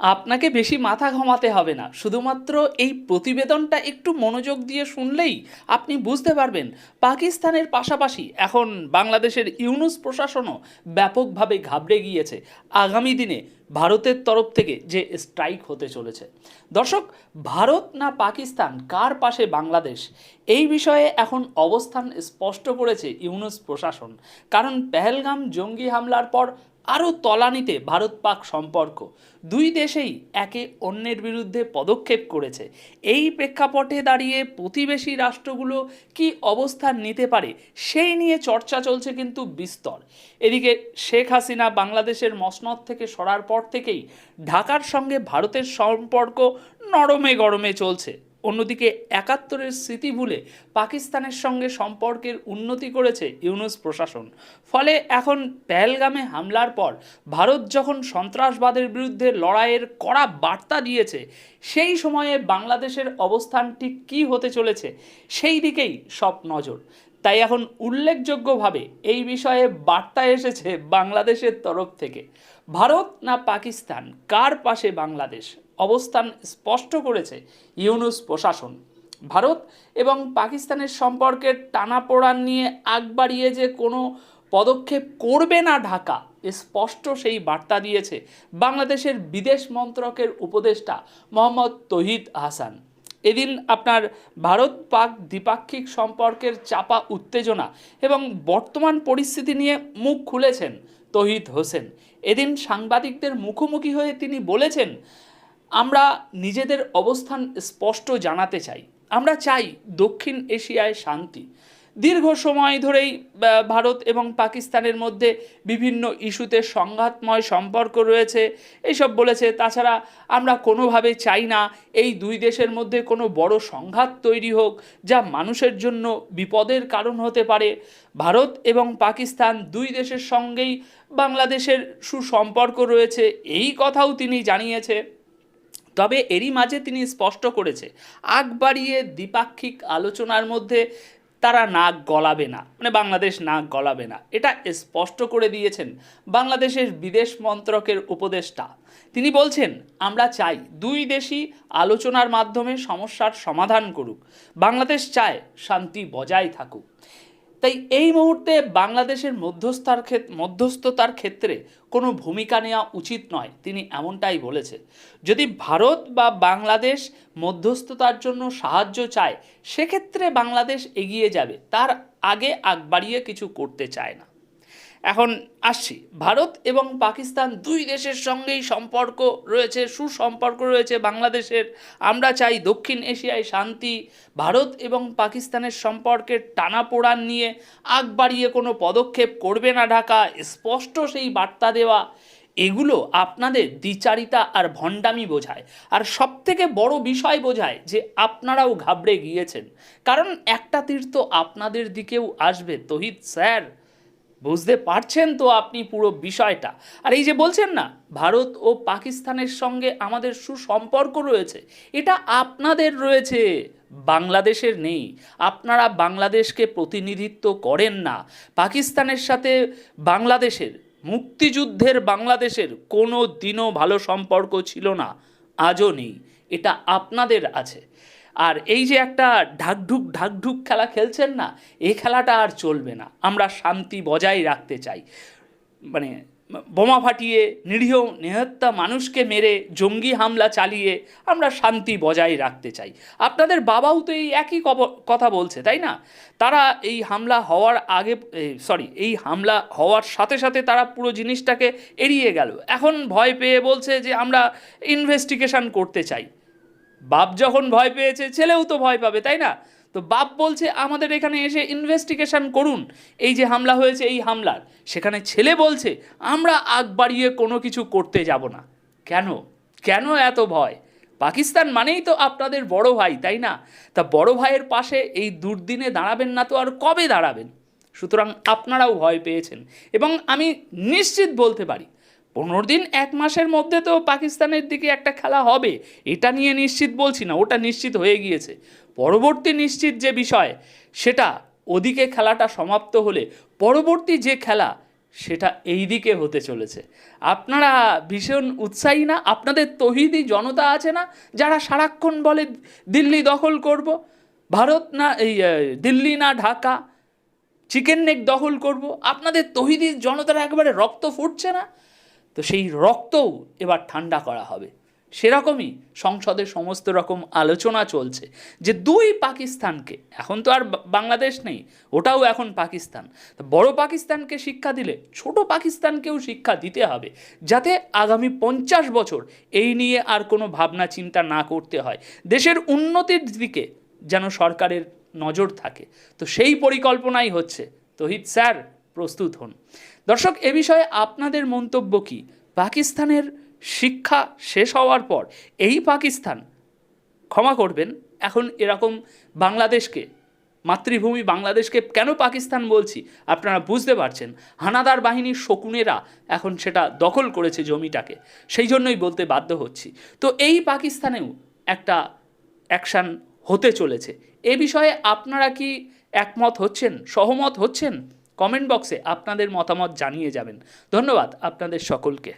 আপনাকে বেশি মাথা ঘামাতে হবে না। শুধুমাত্র এই প্রতিবেদনটা একটু মনোযোগ দিয়ে শুনলেই আপনি বুঝতে পারবেন, পাকিস্তানের পাশাপাশি এখন বাংলাদেশের ইউনুস প্রশাসনও ব্যাপকভাবে ঘাবড়ে গিয়েছে। আগামী দিনে ভারতের তরফ থেকে যে স্ট্রাইক হতে চলেছে। দর্শক, ভারত না পাকিস্তান, কার পাশে বাংলাদেশ? এই বিষয়ে এখন অবস্থান স্পষ্ট করেছে ইউনুস প্রশাসন। কারণ পেহেলগাম জঙ্গি হামলার পর আরও তলানিতে ভারত পাক সম্পর্ক। দুই দেশেই একে অন্যের বিরুদ্ধে পদক্ষেপ করেছে। এই প্রেক্ষাপটে দাঁড়িয়ে প্রতিবেশী রাষ্ট্রগুলো কি অবস্থান নিতে পারে, সেই নিয়ে চর্চা চলছে কিন্তু বিস্তর। এদিকে শেখ হাসিনা বাংলাদেশের মসনদ থেকে সরার পর থেকেই ঢাকার সঙ্গে ভারতের সম্পর্ক নরমে গরমে চলছে। অন্যদিকে একাত্তরের স্মৃতি ভুলে পাকিস্তানের সঙ্গে সম্পর্কের উন্নতি করেছে ইউনুস প্রশাসন। ফলে এখন পেহেলগামে হামলার পর ভারত যখন সন্ত্রাসবাদের বিরুদ্ধে লড়াইয়ের কড়া বার্তা দিয়েছে, সেই সময়ে বাংলাদেশের অবস্থান ঠিক কী হতে চলেছে, সেই দিকেই সব নজর। তাই এখন উল্লেখযোগ্যভাবে এই বিষয়ে বার্তা এসেছে বাংলাদেশের তরফ থেকে। ভারত না পাকিস্তান? কার পাশে বাংলাদেশ? অবস্থান স্পষ্ট করেছে ইউনুস প্রশাসন। ভারত এবং পাকিস্তানের সম্পর্কের টানাপোড়ান নিয়ে আগ বাড়িয়ে যে কোনো পদক্ষেপ করবে না ঢাকা স্পষ্ট সেই বার্তা দিয়েছে বাংলাদেশের বিদেশ মন্ত্রকের উপদেষ্টা মোহাম্মদ তহিদ হাসান। এদিন আপনার ভারত পাক দ্বিপাক্ষিক সম্পর্কের চাপা উত্তেজনা এবং বর্তমান পরিস্থিতি নিয়ে মুখ খুলেছেন তহিদ হোসেন। এদিন সাংবাদিকদের মুখোমুখি হয়ে তিনি বলেছেন, আমরা নিজেদের অবস্থান স্পষ্ট জানাতে চাই। আমরা চাই দক্ষিণ এশিয়ায় শান্তি। দীর্ঘ সময় ধরেই ভারত এবং পাকিস্তানের মধ্যে বিভিন্ন ইস্যুতে সংঘাতময় সম্পর্ক রয়েছে। এইসব বলেছে। তাছাড়া আমরা কোনোভাবে চাই না এই দুই দেশের মধ্যে কোনো বড় সংঘাত তৈরি হোক, যা মানুষের জন্য বিপদের কারণ হতে পারে। ভারত এবং পাকিস্তান দুই দেশের সঙ্গেই বাংলাদেশের সুসম্পর্ক রয়েছে, এই কথাও তিনি জানিয়েছে। তবে এরই মাঝে তিনি স্পষ্ট করেছে, আগ বাড়িয়ে দ্বিপাক্ষিক আলোচনার মধ্যে তারা নাক গলাবে না মানে বাংলাদেশ নাক গলাবে না। এটা স্পষ্ট করে দিয়েছেন বাংলাদেশের বিদেশ মন্ত্রকের উপদেষ্টা। তিনি বলছেন, আমরা চাই দুই দেশই আলোচনার মাধ্যমে সমস্যার সমাধান করুক। বাংলাদেশ চায় শান্তি বজায় থাকুক। তাই এই মুহূর্তে বাংলাদেশের মধ্যস্থার মধ্যস্থতার ক্ষেত্রে কোনো ভূমিকা নেওয়া উচিত নয়, তিনি এমনটাই বলেছে যদি ভারত বা বাংলাদেশ মধ্যস্থতার জন্য সাহায্য চায়, সেক্ষেত্রে বাংলাদেশ এগিয়ে যাবে, তার আগে আগ বাড়িয়ে কিছু করতে চায় না। এখন আসছি। ভারত এবং পাকিস্তান দুই দেশের সঙ্গেই সম্পর্ক রয়েছে, সুসম্পর্ক রয়েছে বাংলাদেশের। আমরা চাই দক্ষিণ এশিয়ায় শান্তি, ভারত এবং পাকিস্তানের সম্পর্কের টানাপোড়ান নিয়ে আগ বাড়িয়ে কোনো পদক্ষেপ করবে না ঢাকা, স্পষ্ট সেই বার্তা দেওয়া। এগুলো আপনাদের দ্বিচারিতা আর ভণ্ডামি বোঝায়। আর সবথেকে বড় বিষয় বোঝায় যে আপনারাও ঘাবড়ে গিয়েছেন। কারণ একটা তীর্থ আপনাদের দিকেও আসবে, তহিদ স্যার। বুঝতে পারছেন তো আপনি পুরো বিষয়টা? আর এই যে বলছেন না, ভারত ও পাকিস্তানের সঙ্গে আমাদের সুসম্পর্ক রয়েছে, এটা আপনাদের রয়েছে, বাংলাদেশের নেই। আপনারা বাংলাদেশকে প্রতিনিধিত্ব করেন না। পাকিস্তানের সাথে বাংলাদেশের, মুক্তিযুদ্ধের বাংলাদেশের কোনো দিনও ভালো সম্পর্ক ছিল না, আজও নেই। এটা আপনাদের আছে। আর এই যে একটা ঢাকঢুক ঢাকঢুক খেলা খেলছেন না এই খেলাটা আর চলবে না। আমরা শান্তি বজায় রাখতে চাই। মানে বোমা ফাটিয়ে নিরীহ নিহত্যা মানুষকে মেরে জঙ্গি হামলা চালিয়ে আমরা শান্তি বজায় রাখতে চাই। আপনাদের বাবাও তো এই একই কথা বলছে, তাই না? তারা এই হামলা হওয়ার আগে সরি এই হামলা হওয়ার সাথে সাথে তারা পুরো জিনিসটাকে এড়িয়ে গেল। এখন ভয় পেয়ে বলছে যে আমরা ইনভেস্টিগেশন করতে চাই। বাপ যখন ভয় পেয়েছে, ছেলেও তো ভয় পাবে, তাই না? তো বাপ বলছে, আমাদের এখানে এসে ইনভেস্টিগেশন করুন। এই যে হামলা হয়েছে, এই হামলার। সেখানে ছেলে বলছে, আমরা আগ বাড়িয়ে কোনো কিছু করতে যাব না। কেন? কেন এত ভয়? পাকিস্তান মানেই তো আপনাদের বড় ভাই, তাই না? তা বড় ভাইয়ের পাশে এই দুর্দিনে দাঁড়াবেন না তো আর কবে দাঁড়াবেন? সুতরাং আপনারাও ভয় পেয়েছেন। এবং আমি নিশ্চিত বলতে পারি পনেরো দিন, এক মাসের মধ্যে তো পাকিস্তানের দিকে একটা খেলা হবে। এটা নিয়ে নিশ্চিত বলছি না, ওটা নিশ্চিত হয়ে গিয়েছে। পরবর্তী নিশ্চিত যে বিষয়, সেটা ওদিকে খেলাটা সমাপ্ত হলে পরবর্তী যে খেলা, সেটা এই দিকে হতে চলেছে। আপনারা ভীষণ উৎসাহী না? আপনাদের তহিদি জনতা আছে না, যারা সারাক্ষণ বলে দিল্লি দখল করব? ভারত না, এই দিল্লি না, ঢাকা, চিকেন নেক দখল করব? আপনাদের তহিদি জনতার একেবারে রক্ত ফুটছে না? তো সেই রক্তও এবার ঠান্ডা করা হবে। সেরকমই সংসদে সমস্ত রকম আলোচনা চলছে যে দুই পাকিস্তানকে, এখন তো আর বাংলাদেশ নেই, ওটাও এখন পাকিস্তান। বড় পাকিস্তানকে শিক্ষা দিলে ছোট পাকিস্তানকেও শিক্ষা দিতে হবে যাতে আগামী পঞ্চাশ বছর এই নিয়ে আর কোনো ভাবনা চিন্তা না করতে হয়। দেশের উন্নতির দিকে যেন সরকারের নজর থাকে। তো সেই পরিকল্পনাই হচ্ছে। তহিদ স্যার প্রস্তুত হন। দর্শক, এ বিষয়ে আপনাদের মন্তব্য কি? পাকিস্তানের শিক্ষা শেষ হওয়ার পর এই পাকিস্তান, ক্ষমা করবেন, এখন এরকম বাংলাদেশকে, মাতৃভূমি বাংলাদেশকে কেন পাকিস্তান বলছি আপনারা বুঝতে পারছেন। হানাদার বাহিনীর শকুনেরা এখন সেটা দখল করেছে জমিটাকে, সেই জন্যই বলতে বাধ্য হচ্ছি। তো এই পাকিস্তানেও একটা অ্যাকশান হতে চলেছে। এ বিষয়ে আপনারা কি একমত হচ্ছেন, সহমত হচ্ছেন? কমেন্ট বক্সে আপনাদের মতামত জানিয়ে যাবেন। ধন্যবাদ আপনাদের সকলকে।